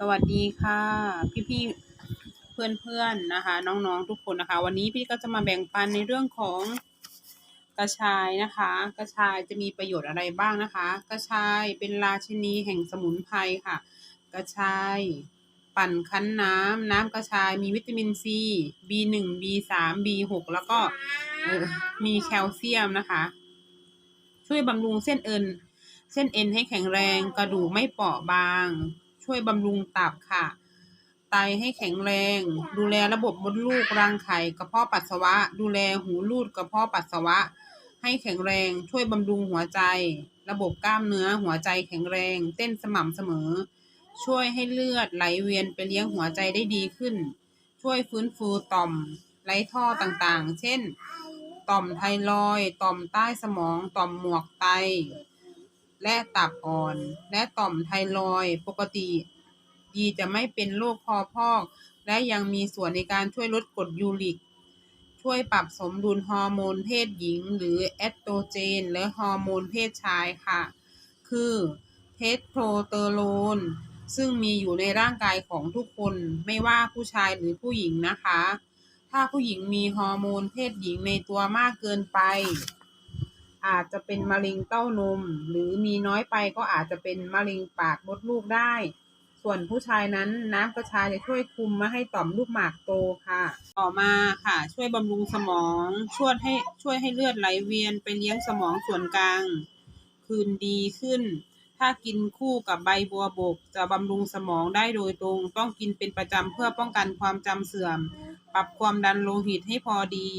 สวัสดีค่ะ พี่ๆเพื่อนๆนะคะ น้องๆทุกคนนะคะ วันนี้พี่ก็จะมาแบ่งปันในเรื่องของกระชายนะคะ กระชายจะมีประโยชน์อะไรบ้างนะคะ กระชายเป็นราชินีแห่งสมุนไพรค่ะ กระชายปั่นคั้นน้ำน้ำกระชายมีวิตามินซี B1 B3 B6 แล้วก็มีแคลเซียมนะคะ ช่วยบำรุงเส้นเอ็นเส้นเอ็นให้แข็งแรงกระดูกไม่เปราะบาง ช่วยบำรุงตับค่ะ ไตให้แข็งแรง ดูแลระบบมดลูกรังไข่กระเพาะปัสสาวะ ดูแลหูรูดกระเพาะปัสสาวะ ให้แข็งแรง ช่วยบำรุงหัวใจ ระบบกล้ามเนื้อหัวใจแข็งแรง เต้นสม่ำเสมอ ช่วยให้เลือดไหลเวียนไปเลี้ยงหัวใจได้ดีขึ้น ช่วยฟื้นฟูต่อมไรท่อต่างๆ เช่น ต่อมไทรอย ต่อมใต้สมอง ต่อมหมวกไต และตับอ่อน และต่อมไทรอยด์ปกติ ดีจะไม่เป็นโรคคอพอก และยังมีส่วนในการช่วยลดกรดยูริก ช่วยปรับสมดุลฮอร์โมนเพศหญิง หรือแอสโตรเจน และฮอร์โมนเพศชายค่ะ คือเทสโทสเตอโรนซึ่งมีอยู่ในร่างกายของทุกคนไม่ว่าผู้ชายหรือผู้หญิงนะคะ ถ้าผู้หญิงมีฮอร์โมนเพศหญิงในตัวมากเกินไป อาจจะเป็นมะเร็งเต้านม หรือมีน้อยไปก็อาจจะเป็นมะเร็งปากมดลูกได้ ส่วนผู้ชายนั้นน้ำกระชายจะช่วยคุมไม่ให้ต่อมลูกหมากโตค่ะ ต่อมาค่ะ ช่วยบำรุงสมอง ช่วยให้ช่วยให้เลือดไหลเวียนไปเลี้ยงสมองส่วนกลาง คืนดีขึ้น ถ้ากินคู่กับใบบัวบก จะบำรุงสมองได้โดยตรง ต้องกินเป็นประจำเพื่อป้องกันความจำเสื่อม ปรับความดันโลหิตให้พอดี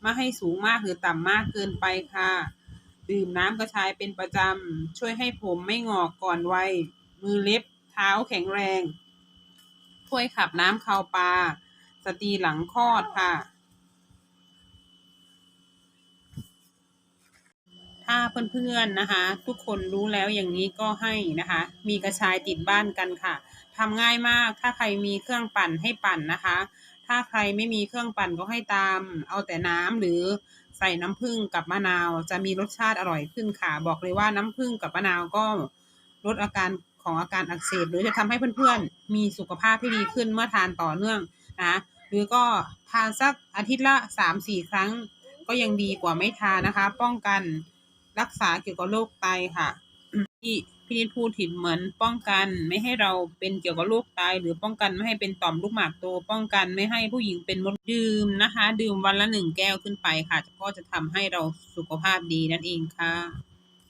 ไม่ให้สูงมากหรือต่ำมากเกินไปค่ะ ดื่มน้ำกระชายเป็นประจำ ช่วยให้ผมไม่งอกก่อนวัย มือเล็บเท้าแข็งแรง ช่วยขับน้ำคาวปลา สตรีหลังคลอดค่ะ ถ้าเพื่อนๆนะคะ ทุกคนรู้แล้วอย่างนี้ก็ให้นะคะ มีกระชายติดบ้านกันค่ะทำง่ายมาก ถ้าใครมีเครื่องปั่นให้ปั่นนะคะ ถ้าใครไม่มีเครื่องปั่นก็ให้ตาม เอาแต่น้ำหรือใส่น้ำผึ้งกับมะนาว จะมีรสชาติอร่อยขึ้นค่ะ บอกเลยว่าน้ำผึ้งกับมะนาวก็ลดอาการของอาการอักเสบหรือจะทำให้เพื่อนๆ มีสุขภาพที่ดีขึ้นเมื่อทานต่อเนื่องนะหรือก็ทานสักอาทิตย์ละสามสี่ครั้ง ก็ยังดีกว่าไม่ทานนะคะ ป้องกันรักษาเกี่ยวกับโรคไตค่ะที่ พี่นิดพูดถิ่นเหมือนป้องกัน ไม่ให้เราเป็นเกี่ยวกับโรคไตหรือป้องกันไม่ให้เป็นต่อมลูกหมากโต ป้องกันไม่ให้ผู้หญิงเป็นมดดื่มนะคะ ดื่มวันละหนึ่งแก้วขึ้นไปค่ะก็จะทำให้เราสุขภาพดีนั่นเองค่ะ